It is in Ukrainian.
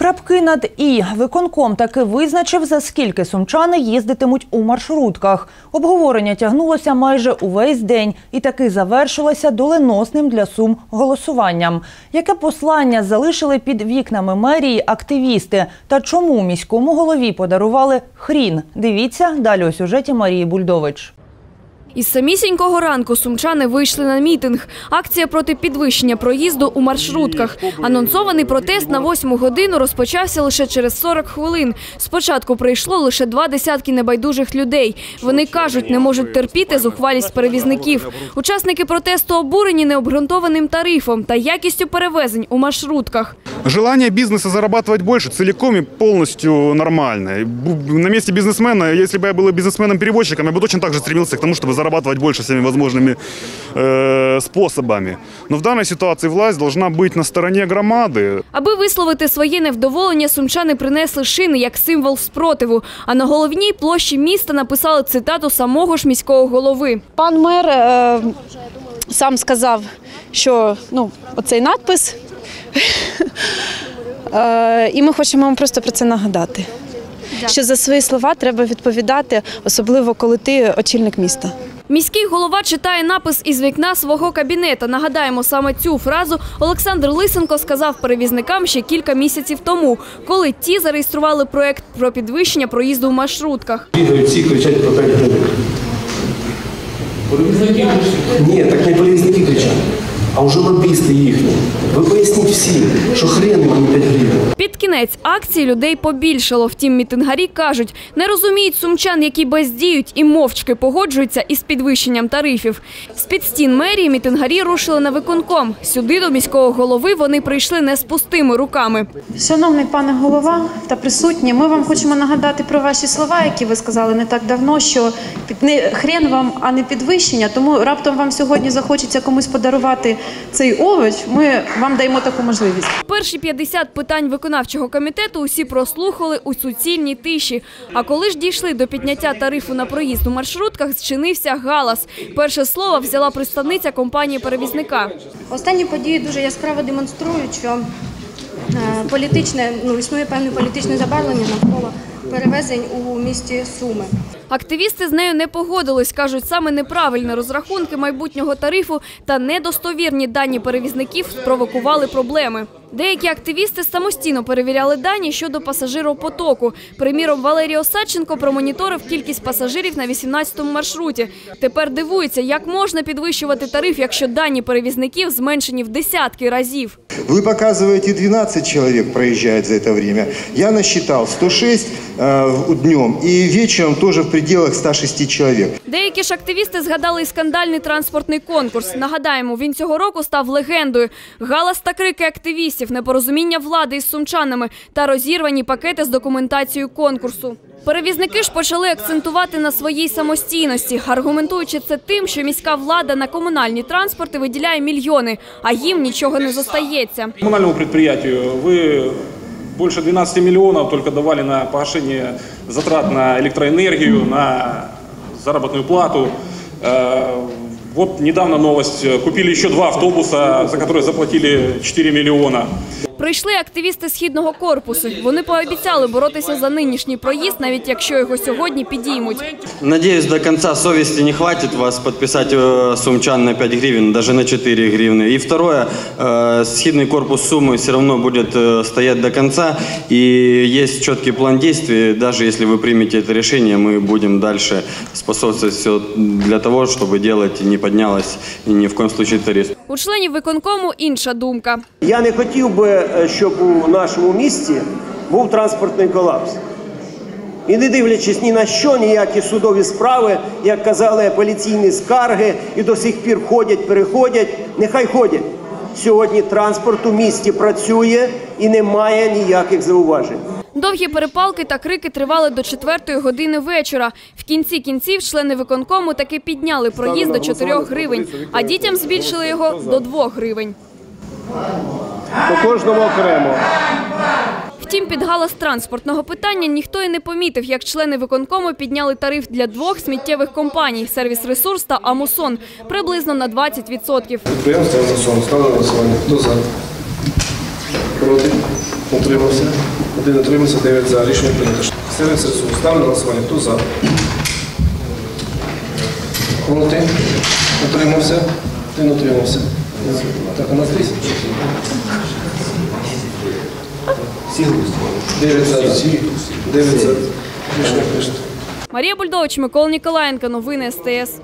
Крапки над і виконком таки визначив, за скільки сумчани їздитимуть у маршрутках. Обговорення тягнулося майже увесь день і таки завершилося доленосним для сум голосуванням. Яке послання залишили під вікнами мерії активісти та чому міському голові подарували хрін? Дивіться далі у сюжеті Марії Бульдович. Із самісінького ранку сумчани вийшли на мітинг. Акція проти підвищення проїзду у маршрутках. Анонсований протест на восьму годину розпочався лише через 40 хвилин. Спочатку прийшло лише два десятки небайдужих людей. Вони кажуть, не можуть терпіти зухвалість перевізників. Учасники протесту обурені необґрунтованим тарифом та якістю перевезень у маршрутках. Желание бизнеса зарабатывать больше целиком и полностью нормальное. Бу- На месте бизнесмена, если бы я был бизнесменом-перевозчиком, я бы точно так же стремился к тому, чтобы зарабатывать больше всеми возможными э, способами. Но в данной ситуации власть должна быть на стороне громады. Аби висловити своє невдоволення, сумчани принесли шини як символ спротиву. А на головній площі міста написали цитату самого ж міського голови. Пан мер е, сам сказав, що ну, оцей надпис. Е, і ми хочемо вам просто про це нагадати. Що за свої слова треба відповідати, особливо коли ти очільник міста. Міський голова читає напис із вікна свого кабінета. Нагадаємо, саме цю фразу Олександр Лисенко сказав перевізникам ще кілька місяців тому, коли ті зареєстрували проект про підвищення проїзду в маршрутках. Бігають всі кричать про 5 гривень. Ні, так не перевізники кричать, а вже лобісти їхні. Ви поясніть всім, що хрен вам 5 гривень. Під кінець акції людей побільшало. Втім, мітингарі кажуть, не розуміють сумчан, які бездіють і мовчки погоджуються із підвищенням тарифів. З під стін мерії мітингарі рушили на виконком. Сюди до міського голови вони прийшли не з пустими руками. Шановний пане голова та присутні, ми вам хочемо нагадати про ваші слова, які ви сказали не так давно, що під- не хрен вам, а не підвищення. Тому раптом вам сьогодні захочеться комусь подарувати цей овоч. Ми вам даємо таку можливість. Перші 50 питань виконавчого комітету усі прослухали у суцільній тиші. А коли ж дійшли до підняття тарифу на проїзд у маршрутках, зчинився галас. Перше слово взяла представниця компанії перевізника. Останні події дуже яскраво демонструють, що е, політичне, ну, існує певне політичне забарвлення навколо перевезень у місті Суми. Активісти з нею не погодились. кажуть, саме неправильні розрахунки майбутнього тарифу та недостовірні дані перевізників спровокували проблеми. Деякі активісти самостійно перевіряли дані щодо пасажиропотоку. Приміром, Валерій Осадченко промоніторив кількість пасажирів на 18-му маршруті. Тепер дивується, як можна підвищувати тариф, якщо дані перевізників зменшені в десятки разів. Вы показываете 12 человек проезжает за это время. Я насчитал 106 э, днем и вечером тоже в пределах 106 человек. Деякі ж активісти згадали й скандальний транспортний конкурс. Нагадаємо, він цього року став легендою. Галас та крики активістів, непорозуміння влади із сумчанами та розірвані пакети з документацією конкурсу. Перевізники ж почали акцентувати на своїй самостійності, аргументуючи це тим, що міська влада на комунальні транспорти виділяє мільйони, а їм нічого не зостається. Коммунальному предприятию вы больше 12 миллионов только давали на погашение затрат на электроэнергию, на заработную плату. Вот недавно новость. Купили еще два автобуса, за которые заплатили 4 миллиона. Прийшли активісти східного корпусу. Вони пообіцяли боротися за нинішній проїзд, навіть якщо його сьогодні підіймуть. Надеюсь, до конца совести не хватит вас подписать э, сумчан на 5 гривен, даже на 4 гривны. И второе, э, схидный корпус Суммы все равно будет э, стоять до конца, и есть четкий план действий. Даже если вы примете это решение, мы будем дальше способствовать все для того, чтобы делать не поднялась и ни в коем случае тариф. У членів виконкому інша думка. Я не хотів би, е, щоб у нашому місті був транспортний колапс. І не дивлячись ні на що, ніякі судові справи, як казали, апеляційні скарги і до сих пір ходять, переходять. Нехай ходять. Сьогодні транспорт у місті працює і немає ніяких зауважень. Довгі перепалки та крики тривали до четвертої години вечора. В кінці кінців члени виконкому таки підняли проїзд до 4 гривень, а дітям збільшили його до 2 гривень. По кожному окремо. Втім, під галас транспортного питання ніхто і не помітив, як члени виконкому підняли тариф для двох сміттєвих компаній «Сервіс Ресурс» та «Амусон» приблизно на 20%. Підприємство «Амазон» ставлю на голосування. Хто за? Проти? Утримався. Один утримався, 9 за. Рішення прийнято. Сервіс ресурс. Ставлю на голосування. Хто за? Проти? Утримався. Один утримався. Так, у нас 10. Всі голосували. 9 за. 9 за. Рішення прийнято. Марія Бульдович, Микола Ніколаєнко. Новини СТС.